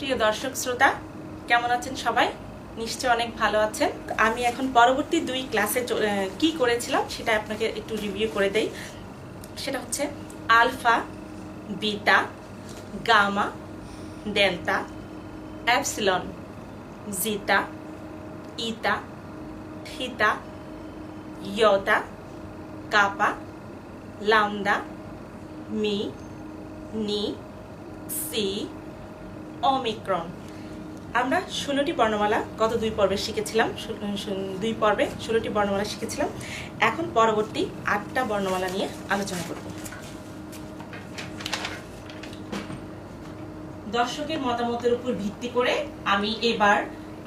প্রিয় দর্শক শ্রোতা, কেমন আছেন সবাই? নিশ্চয় অনেক ভালো আছেন। আমি এখন পরবর্তী দুই ক্লাসে কি করেছিলাম সেটা আপনাকে একটু রিভিউ করে দেই। সেটা হচ্ছে alpha, beta, gamma, delta epsilon zeta eta theta iota, kappa, lambda, mu, nu, xi omicron আমরা ষোলোটি বর্ণমালা, গত দুই পর্বে শিখেছিলাম দুই পর্বে ষোলোটি বর্ণমালা শিখেছিলাম। এখন পরবর্তী আটটা বর্ণমালা নিয়ে আলোচনা করব। দর্শকের মতামতের উপর ভিত্তি করে আমি এবার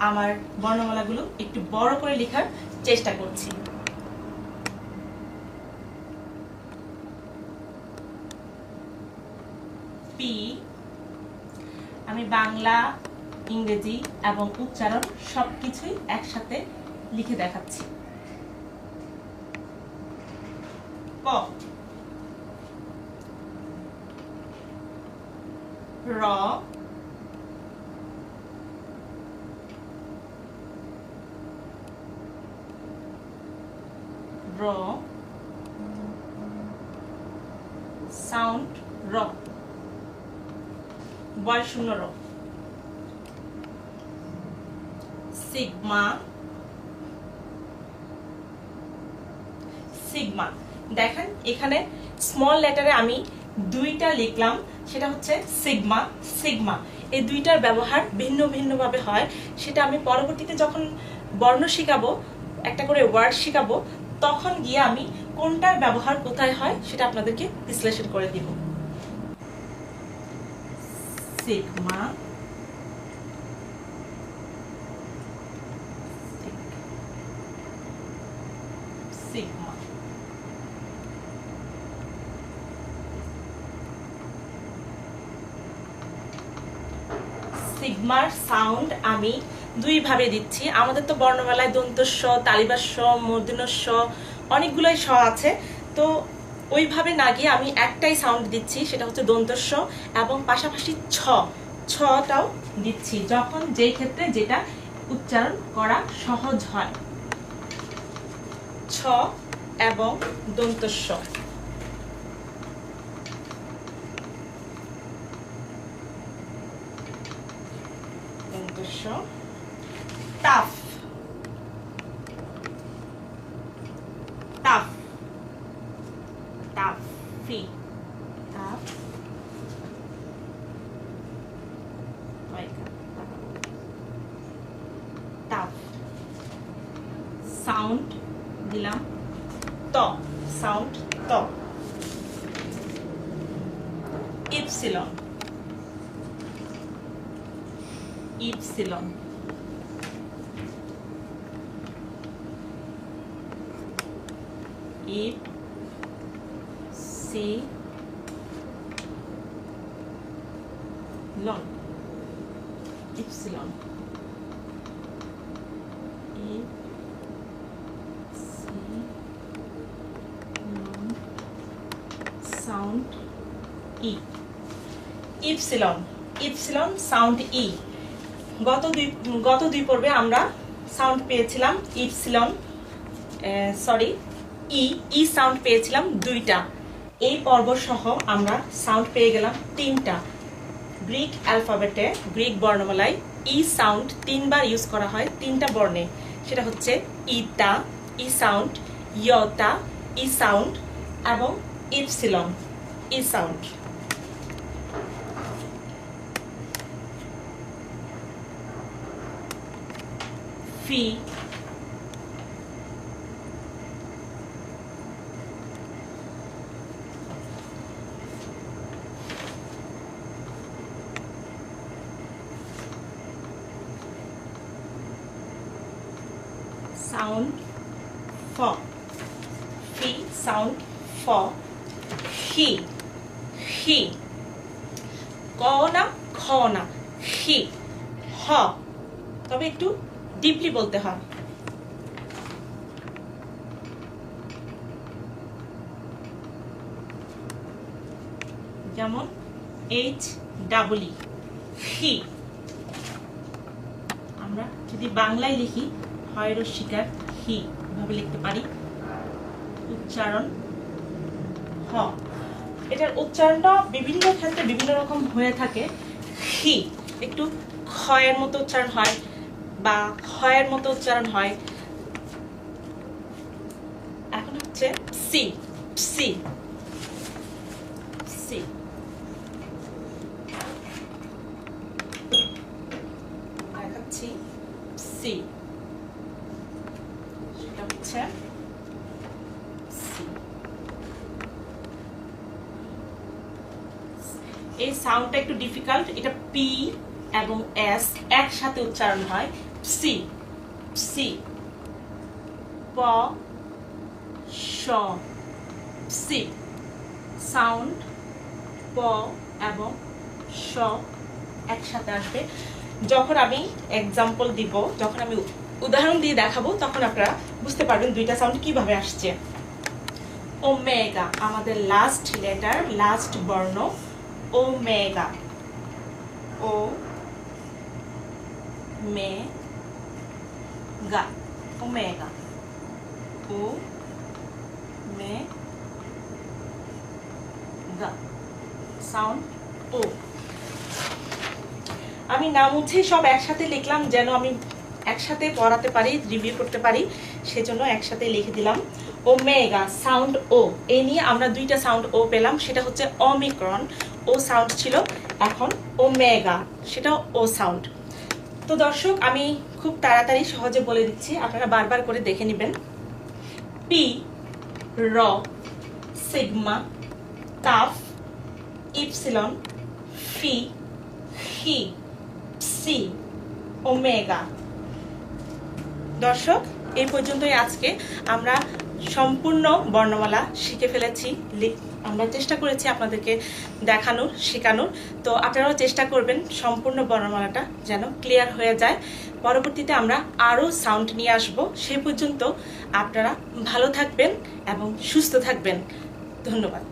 আমার বর্ণমালাগুলো একটু বড় করে লেখার চেষ্টা করছি। পি আমি বাংলা ইংরেজি এবং উচ্চারণ সবকিছুই একসাথে লিখে দেখাচ্ছি। প র। র। সাউন্ড র। বয় শূন্য সিগমা সিগমা। দেখেন, এখানে স্মল লেটারে আমি দুইটা লিখলাম, সেটা হচ্ছে সিগমা সিগমা। এই দুইটার ব্যবহার ভিন্ন ভিন্নভাবে হয়। সেটা আমি পরবর্তীতে যখন বর্ণ শিখাবো, একটা করে ওয়ার্ড শিখাবো, তখন গিয়ে আমি কোনটার ব্যবহার কোথায় হয়, সেটা আপনাদেরকে বিশ্লেষণ করে দিব। সিগমা সিগমা সিগমার সাউন্ড আমি দুই ভাবে দিচ্ছি। আমাদের তো বর্ণমালায় দন্তস্ব, তালিবাস্ব মূর্ধন্যস্ব অনেকগুলোই স আছে। তো ওইভাবে না গিয়ে আমি একটাই সাউন্ড দিচ্ছি, সেটা হচ্ছে দন্তস্ব এবং পাশাপাশি ছ, ছটাও দিচ্ছি, যখন যেই ক্ষেত্রে যেটা উচ্চারণ করা সহজ হয়। ছ এবং দন্তস্ব। দন্তস্ব টাফ সাউন্ড দিলাম। ত সাউন্ড ত। Epsilon. Epsilon. Epsilon epsilon. Epsilon sound ই। ইপসিলন। ইপসিলন সাউন্ড ই। গত দুই গত দুই পর্বে আমরা সাউন্ড পেয়েছিলাম ইপসিলন সরি, ই ই সাউন্ড পেয়েছিলাম দুইটা। এই পর্ব সহ আমরা সাউন্ড পেয়ে গেলাম তিনটা। গ্রিক অ্যালফাবেটে, গ্রিক বর্ণমালায় ই সাউন্ড তিনবার ইউজ করা হয় তিনটা বর্ণে। সেটা হচ্ছে ইতা ই সাউন্ড ইয়তা ই সাউন্ড এবং epsilon, E sound. Phi sound for. Phi sound ফ হি হি ক না খ না হি হ তবে একটু ডিপলি বলতে হয়। যেমন এইচ ডাবলি হি আমরা যদি বাংলায় লিখি হয় রস্বীকার হি এভাবে লিখতে পারি। উচ্চারণ হ। এটার উচ্চারণটা বিভিন্ন ক্ষেত্রে বিভিন্ন রকম হয়ে থাকে। হি একটু ক্ষয়ের মতো উচ্চারণ হয়। বা ক্ষয়ের মতো উচ্চারণ হয়। এখন হচ্ছে সি সি সি এই সাউন্ডটা একটু ডিফিকাল্ট এটা পি এবং এস একসাথে উচ্চারণ হয়। C C. প শ সি। সাউন্ড, প এবং শ একসাথে আসবে। যখন আমি এক্সাম্পল দিব, যখন আমি উদাহরণ দিয়ে দেখাবো, তখন আপনারা বুঝতে পারবেন দুইটা সাউন্ড কীভাবে আসছে। ওমেগা, আমাদের লাস্ট লেটার লাস্ট বর্ণ, omega. Omega omega ও মে গা সাউন্ড ও আমি নাম হচ্ছে সব একসাথে লিখলাম, যেন আমি একসাথে পড়াতে পারি রিভিউ করতে পারি, সেজন্য একসাথে লিখে দিলাম। ওমেগা সাউন্ড ও এই নিয়ে আমরা দুইটা সাউন্ড ও পেলাম, সেটা হচ্ছে অমিক্রন ও সাউন্ড ছিল, এখন ওমেগা সেটাও ও সাউন্ড তো দর্শক, আমি খুব তাড়াতাড়ি সহজে বলে দিচ্ছি, আপনারা বারবার করে দেখে নেবেন। পি র সিগমা কাফ, ইপসিলন, ফি, হি, সি, ওমেগা। দর্শক, এই পর্যন্তই আজকে। আমরা সম্পূর্ণ বর্ণমালা শিখে ফেলেছি, লি- আমরা চেষ্টা করেছি আপনাদেরকে দেখানোর, শেখানোর। তো আপনারাও চেষ্টা করবেন সম্পূর্ণ বর্ণমালাটা যেন ক্লিয়ার হয়ে যায়। পরবর্তীতে আমরা আরও সাউন্ড নিয়ে আসব। সে পর্যন্ত আপনারা ভালো থাকবেন এবং সুস্থ থাকবেন। ধন্যবাদ।